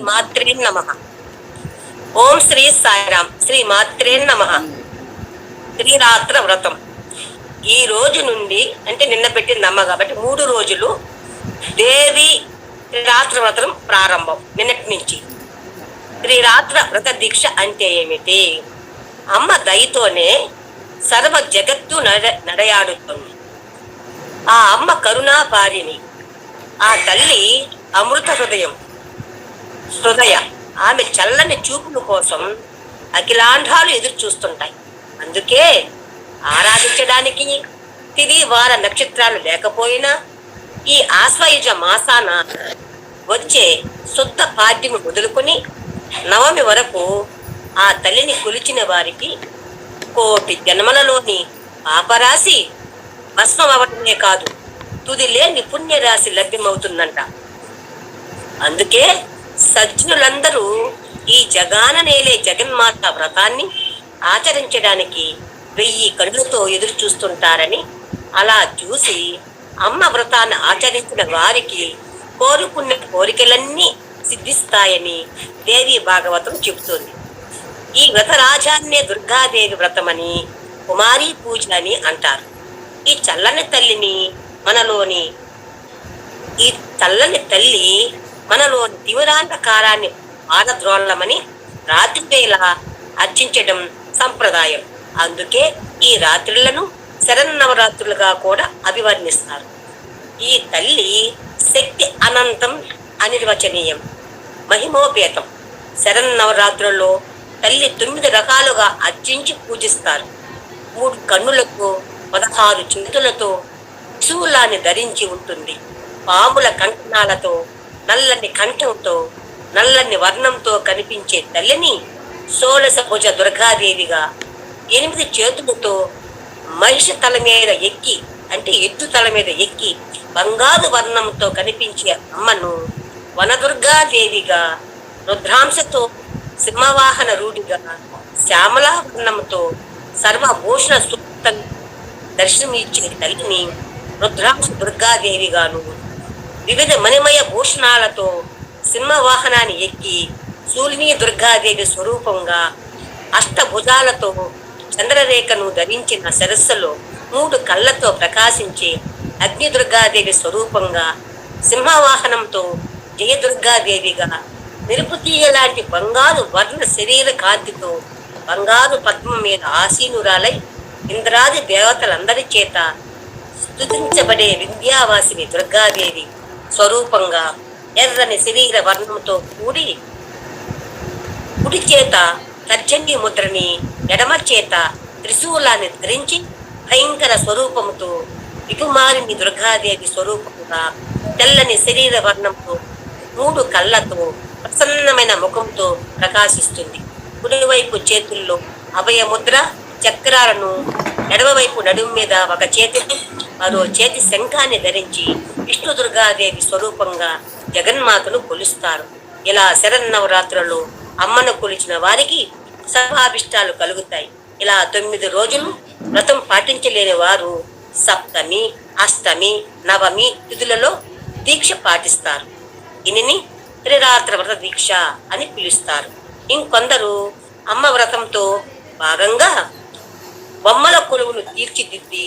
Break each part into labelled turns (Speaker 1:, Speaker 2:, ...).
Speaker 1: మాత్రే నమ. ఓం శ్రీ సాయిరాం శ్రీ మాత్రే నమ. శ్రీరాత్ర వ్రతం. ఈ రోజు నుండి అంటే నిన్న పెట్టింది అమ్మ కాబట్టి మూడు రోజులు దేవి శ్రీరాత్ర వ్రతం ప్రారంభం నిన్నటి నుంచి. శ్రీరాత్ర వ్రత దీక్ష అంటే ఏమిటి? అమ్మ దయతోనే సర్వ జగత్తు నడ నడయాడుతుంది. ఆ అమ్మ కరుణాపారిని ఆ తల్లి అమృత హృదయం. హృదయ ఆమె చల్లని చూపుల కోసం అఖిలాంధ్రాలు ఎదురు చూస్తుంటాయి. అందుకే ఆరాధించడానికి తిది వార నక్షత్రాలు లేకపోయినా ఈ ఆశ్వయుజ మాసాన వచ్చే శుద్ధ పాద్యము మొదలుకొని నవమి వరకు ఆ తల్లిని కొలిచిన వారికి కోటి జన్మలలోని పాపరాశి భస్మం అవ్వడమే కాదు తుది లేని పుణ్యరాశి లభ్యమవుతుందంట. అందుకే సజ్జనులందరూ ఈ జగాన నేలే జగన్మాత వ్రతాన్ని ఆచరించడానికి వెయ్యి కళ్ళతో ఎదురు చూస్తుంటారని అలా చూసి అమ్మ వ్రతాన్ని ఆచరించిన వారికి కోరుకున్న కోరికలన్నీ సిద్ధిస్తాయని దేవి భాగవతం చెబుతుంది. ఈ వ్రత రాజాన్నే దుర్గాదేవి వ్రతమని కుమారీ పూజ అని అంటారు. ఈ చల్లని తల్లిని మనలోని ఈ చల్లని తల్లి మనలో తీవ్రాంధకారాన్ని పారద్రోళ్ళమని రాత్రివేళ అర్చించడం సంప్రదాయం. అందుకే ఈ రాత్రులను శరన్నవరాత్రులుగా కూడా అభివర్ణిస్తారు. ఈ తల్లి శక్తి అనంతం అనిర్వచనీయం. మహిమోపేతం. శరన్నవరాత్రుల్లో తల్లి తొమ్మిది రకాలుగా అర్చించి పూజిస్తారు. మూడు కన్నులకు పదహారు చేతులతో శూలాన్ని ధరించి ఉంటుంది. పాముల కంకణాలతో నల్లని కంఠంతో నల్లని వర్ణంతో కనిపించే తల్లిని షోడశ దుర్గాదేవిగా ఎనిమిది చేతులతో మహిష తల మీద ఎక్కి అంటే ఎద్దు తల మీద ఎక్కి బంగారు వర్ణంతో కనిపించే అమ్మను వనదుర్గాదేవిగా రుద్రాంశతో సింహవాహన రూఢిగా శ్యామలా వర్ణంతో సర్వభూషణ సూక్తం దర్శనమిచ్చే తల్లిని రుద్రాంశ దుర్గాదేవిగాను వివిధ మణిమయ భూషణాలతో సింహవాహనాన్ని ఎక్కి శూలిని దుర్గాదేవి స్వరూపంగా అష్టభుజాలతో చంద్రరేఖను ధరించిన సరస్సులో మూడు కళ్ళతో ప్రకాశించే అగ్ని దుర్గాదేవి స్వరూపంగా సింహవాహనంతో జయదుర్గాదేవిగా నిరుపుతీయ లాంటి బంగారు వర్ణ శరీర కాంతితో బంగారు పద్మం మీద ఆసీనురాలై ఇంద్రాది దేవతలందరి చేత స్థుతించబడే విద్యావాసిని దుర్గాదేవి. స్వరూపంగా ఎర్రని శరీర వర్ణంతో కూడి కుడి చేత తర్జన్య ముద్రని ఎడమ చేత త్రిశూలాన్ని ధరించి భయంకర స్వరూపముతో వికుమారిని దుర్గాదేవి స్వరూపముగా తెల్లని శరీర వర్ణంతో మూడు కళ్ళతో ప్రసన్నమైన ముఖంతో ప్రకాశిస్తుంది. కుడివైపు చేతుల్లో అభయముద్ర చక్రాలను ఎడమవైపు నడుము మీద ఒక చేతిని మరో చేతి శంఖాన్ని ధరించి విష్ణు దుర్గాదేవి స్వరూపంగా జగన్మాతను కొలుస్తారు. ఇలా శరన్నవరాత్రులు అమ్మను కొలిచిన వారికి సర్వాభిష్టాలు కలుగుతాయి. ఇలా తొమ్మిది రోజులు వ్రతం పాటించలేని వారు సప్తమి అష్టమి నవమి తిథులలో దీక్ష పాటిస్తారు. దీనిని త్రిరాత్ర వ్రత దీక్ష అని పిలుస్తారు. ఇంకొందరు అమ్మ వ్రతంతో భాగంగా బొమ్మల కొలువును తీర్చిదిద్ది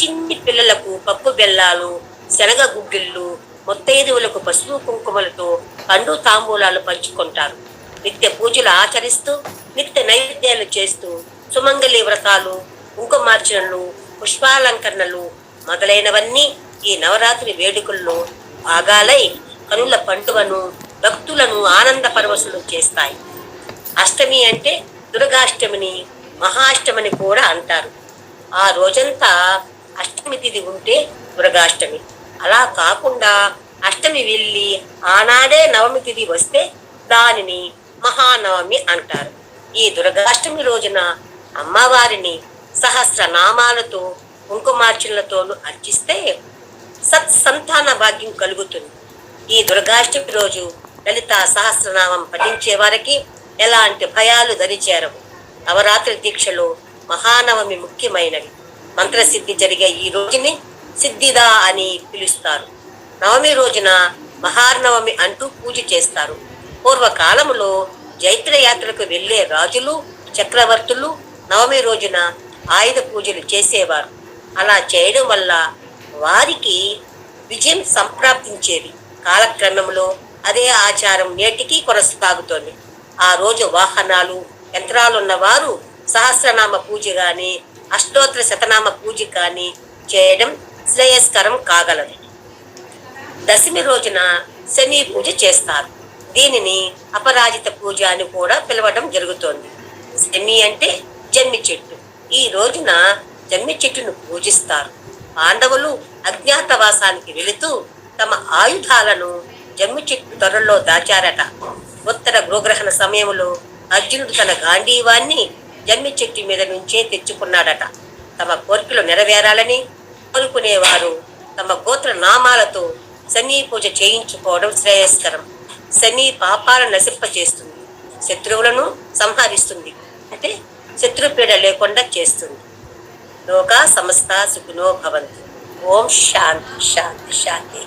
Speaker 1: చిన్ని పిల్లలకు పప్పు బెల్లాలు శనగ గుగ్గిళ్ళు ముత్తైదువులకు పసుపు కుంకుమలతో పండు తాంబూలాలు పంచుకుంటారు. నిత్య పూజలు ఆచరిస్తూ నిత్య నైవేద్యాలు చేస్తూ సుమంగళి వ్రతాలు కుంకుమార్చనలు పుష్పాలంకరణలు మొదలైనవన్నీ ఈ నవరాత్రి వేడుకల్లో భాగాలై కనుల పండుగను భక్తులను ఆనంద పరవశులు చేస్తాయి. అష్టమి అంటే దుర్గాష్టమిని మహాష్టమిని కూడా అంటారు. ఆ రోజంతా అష్టమి తిథి ఉంటే దుర్గాష్టమి. అలా కాకుండా అష్టమి వెళ్ళి ఆనాడే నవమి తిది వస్తే దానిని మహానవమి అంటారు. ఈ దుర్గాష్టమి రోజున అమ్మవారిని సహస్ర నామాలతో కుంకుమార్చనలతోనూ అర్చిస్తే సత్సంతాన భాగ్యం కలుగుతుంది. ఈ దుర్గాష్టమి రోజు లలిత సహస్రనామం పఠించే వారికి ఎలాంటి భయాలు దరిచేరవు. నవరాత్రి దీక్షలో మహానవమి ముఖ్యమైనవి. మంత్రసిద్ధి జరిగే ఈ రోజుని సిద్ధిదా అని పిలుస్తారు. నవమి రోజున మహార్నవమి అంటూ పూజ చేస్తారు. పూర్వకాలములో జైత్ర యాత్రకు వెళ్ళే రాజులు చక్రవర్తులు నవమి రోజున ఆయుధ పూజలు చేసేవారు. అలా చేయడం వల్ల వారికి విజయం సంప్రాప్తించేది. కాలక్రమంలో అదే ఆచారం నేటికి కొనసాగుతోంది. ఆ రోజు వాహనాలు యంత్రాలున్న వారు సహస్రనామ పూజ కానీ అష్టోత్తర శతనామ పూజ కానీ చేయడం శ్రేయస్కరం కాగలదు. దశమి రోజున శని పూజ చేస్తారు. దీనిని అపరాజిత పూజ అని కూడా పిలవడం జరుగుతోంది. శని అంటే జమ్మి చెట్టు. ఈ రోజున జమ్మి చెట్టును పూజిస్తారు. పాండవులు అజ్ఞాతవాసానికి వెళుతూ తమ ఆయుధాలను జమ్మి చెట్టు త్వరలో దాచారట. ఉత్తర గృహగ్రహణ సమయంలో అర్జునుడు తన గాంధీవాన్ని జమ్మి చెట్టు మీద నుంచే తెచ్చుకున్నాడట. తమ కోరికలు నెరవేరాలని కోరుకునేవారు తమ గోత్ర నామాలతో శని పూజ చేయించుకోవడం శ్రేయస్కరం. శని పాపాలను నశింపచేస్తుంది శత్రువులను సంహరిస్తుంది. అంటే శత్రుపీడ లేకుండా చేస్తుంది. లోక సమస్త సుఖినో భవంతు. ఓం శాంతి శాంతి శాంతి.